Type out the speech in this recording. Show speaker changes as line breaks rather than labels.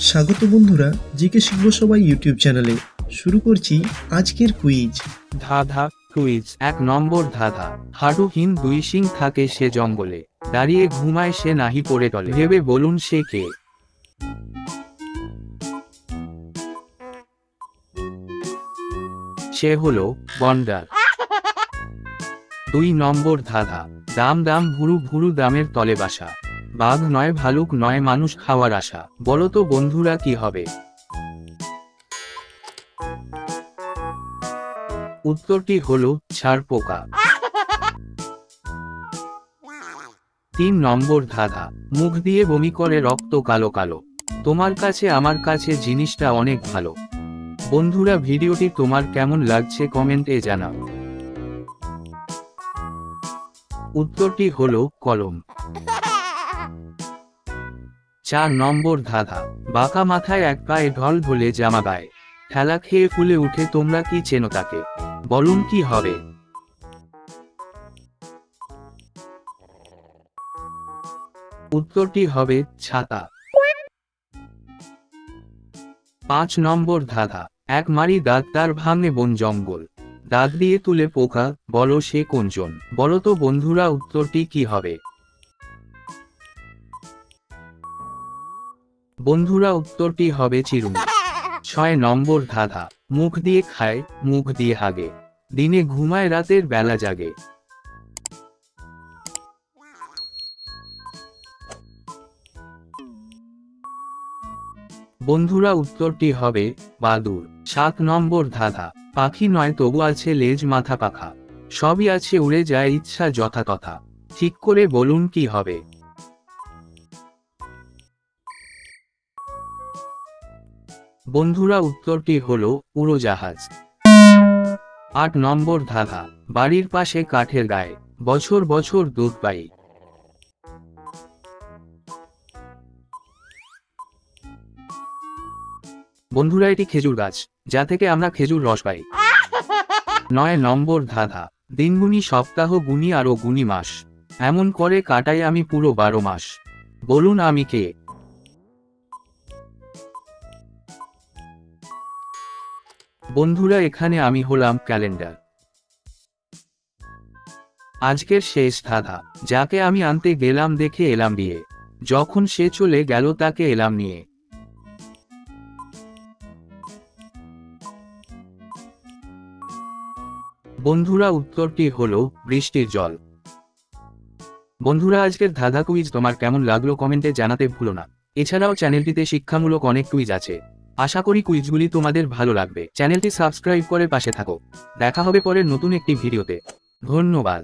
স্বাগত বন্ধুরা, জিকে শিখব সবাই ইউটিউব চ্যানেলে। শুরু করছি আজকের কুইজ
ধাধা কুইজ এক নম্বর ধাঁধা। হাডুহীন দুই সিং থাকে সে জঙ্গলে। দাঁড়িয়ে ঘুমায় সে নাহি পড়ে টলে। ভেবে বলুন সে কে? সে হলো বন্ডার। দুই নম্বর ধাধা। দাম দাম ভুরু ভুরু দামের তলে বাসা। বাঘ নয়, ভালুক নয়, মানুষ খাওয়ার আশা। বলো তো বন্ধুরা, কি হবে? উত্তরটি হলো ছাড় পোকা। তিন নম্বর ধাঁধা। মুখ দিয়ে বমি করে রক্ত কালো কালো। তোমার কাছে, আমার কাছে জিনিসটা অনেক ভালো। বন্ধুরা, ভিডিওটি তোমার কেমন লাগছে কমেন্টে জানাও। উত্তরটি হলো কলম। চার নম্বর ধাঁধা। বাঁকা মাথায় এক পায়ে ঢল ঢলে জামা গায়ে। ঠেলা খেয়ে ফুলে উঠে তোমরা কি চেনো তাকে? বলুন কি হবে? উত্তরটি হবে ছাতা। পাঁচ নম্বর ধাঁধা। এক মারি দাঁত তার ভাঙে বন জঙ্গল। দাঁত দিয়ে তুলে পোকা, বলো সে কোনজন? বলো তো বন্ধুরা, উত্তরটি কি হবে? বন্ধুরা উত্তরটি হবে চিরুনি। ছয় নম্বর ধাঁধা, মুখ দিয়ে খায়, মুখ দিয়ে হাগে। দিনে ঘুমায়, রাতের বেলা জাগে। বন্ধুরা উত্তরটি হবে বাদুর। সাত নম্বর ধাঁধা, পাখি নয়, তবু আছে লেজ, মাথা পাখা। সবই আছে, উড়ে যায়, ইচ্ছা যথাতথা। ঠিক করে বলুন কি হবে। বন্ধুরা উত্তরটি হল উড়োজাহাজ। আট নম্বর ধাঁধা, বাড়ির পাশে কাঠের গায়ে, বছর বছর দুধ পাই। বন্ধুরা এটি খেজুর গাছ, যা থেকে আমরা খেজুর রস পাই। নয় নম্বর ধাঁধা, দিনগুনি সপ্তাহ গুনি আরও গুনি মাস। এমন করে কাটাই আমি পুরো বারো মাস। বলুন আমি কে? বন্ধুরা, এখানে আমি হলাম ক্যালেন্ডার। আজকের শেষ ধাঁধা, যাকে আমি আনতে গেলাম দেখে এলাম বিয়ে। যখন সে চলে গেল, তাকে এলাম নিয়ে। বন্ধুরা, উত্তরটি হল বৃষ্টির জল। বন্ধুরা, আজকের ধাঁধা কুইজ তোমার কেমন লাগল কমেন্টে জানাতে ভুলো না। এছাড়াও চ্যানেলটিতে শিক্ষামূলক অনেক কুইজ আছে। আশা করি কুইজগুলি তোমাদের ভালো লাগবে। চ্যানেলটি সাবস্ক্রাইব করে পাশে থাকো। দেখা হবে পরের নতুন একটি ভিডিওতে। ধন্যবাদ।